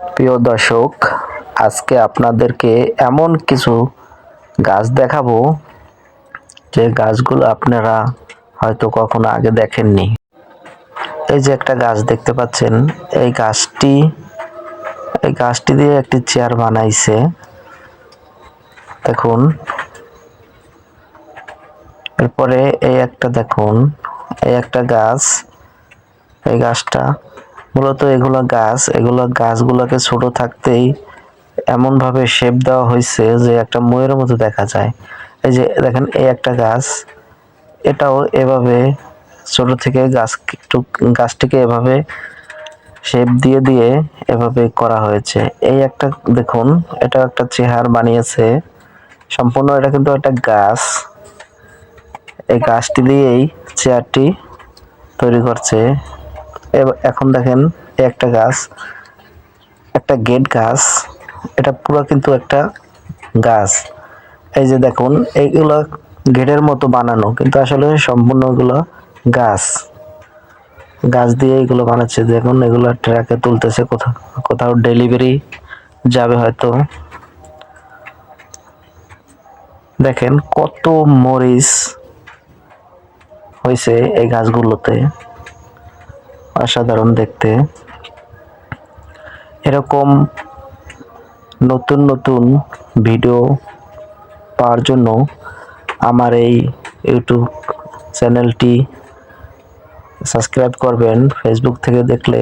প্রিয় দর্শক, আজকে আপনাদেরকে এমন কিছু গাছ দেখাবো, যে গাছগুলো আপনারা হয়তো কখনো আগে দেখেননি। এই যে একটা গাছ দেখতে পাচ্ছেন, এই গাছটি এই গাছটি দিয়ে একটি চেয়ার বানাইছে। দেখুন, এরপরে এই একটা দেখুন, এই একটা গাছ, এই গাছটা মূলত এগুলো গাছ, এগুলো গাছগুলোকে ছোট থাকতেই এমন ভাবে শেপ দেওয়া হয়েছে যে একটা ময়ের মতো দেখা যায়। এই যে দেখেন, এই একটা গাছ, এটাও এভাবে ছোট থেকে গাছ একটু, গাছটিকে এভাবে শেপ দিয়ে দিয়ে এভাবে করা হয়েছে। এই একটা, দেখুন এটা একটা চেহার বানিয়েছে। সম্পূর্ণ এটা কিন্তু একটা গাছ। এই গাছটি দিয়েই চেয়ারটি তৈরি করছে। এখন দেখেন একটা গাছ, একটা গেট গাছ, এটা পুরো কিন্তু একটা গাছ। এই যে দেখুন, এইগুলো গেটের মতো বানানো, কিন্তু আসলে সম্পূর্ণ এগুলো গাছ। গাছ দিয়ে এগুলো বানাচ্ছে, দেখুন, এগুলো ট্রাকে তুলতেছে, কোথাও কোথাও ডেলিভারি যাবে হয়তো। দেখেন কত মরিচ হয়েছে এই গাছগুলোতে। অসাধারণ দেখতে। এরকম নতুন নতুন ভিডিও পাওয়ার জন্য আমার এই ইউটিউব চ্যানেলটি সাবস্ক্রাইব করবেন। ফেসবুক থেকে দেখলে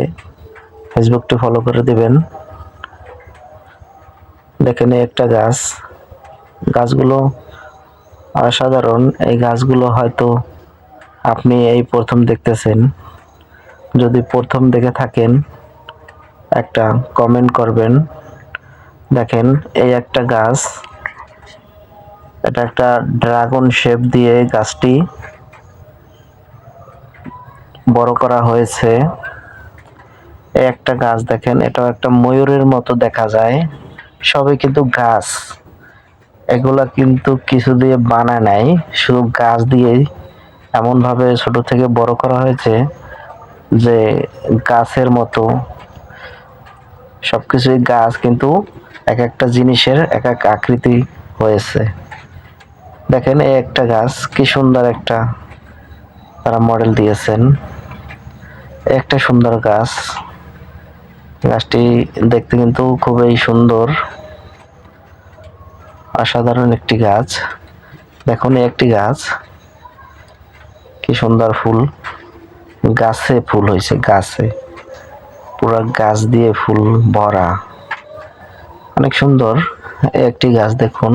ফেসবুকটি ফলো করে দেবেন। দেখেন একটা গাছ। গাছগুলো অসাধারণ। এই গাছগুলো হয়তো আপনি এই প্রথম দেখতেছেন। যদি প্রথম দেখে থাকেন, একটা কমেন্ট করবেন। দেখেন, এই একটা গাছ, এটা একটা ড্রাগন শেপ দিয়ে গাছটি বড় করা হয়েছে। এই একটা গাছ দেখেন, এটাও একটা ময়ূরের মতো দেখা যায়। সবই কিন্তু গাছ। এগুলা কিন্তু কিছু দিয়ে বানায় নাই, শুধু গাছ দিয়েই এমন ভাবে ছোট থেকে বড় করা হয়েছে। যে গাছের মতো। সবকিছুই গাছ, কিন্তু এক একটা জিনিসের এক এক আকৃতি হয়েছে। দেখেন এই একটা গাছ, কি সুন্দর একটা তারা মডেল দিয়েছেন। একটা সুন্দর গাছ। গাছটি দেখতে কিন্তু খুবই সুন্দর। অসাধারণ একটি গাছ। দেখুন একটি গাছ। কি সুন্দর ফুল। গাছে ফুল হয়েছে গাছে। পুরা গাছ দিয়ে ফুল ভরা। অনেক সুন্দর একটি গাছ দেখুন।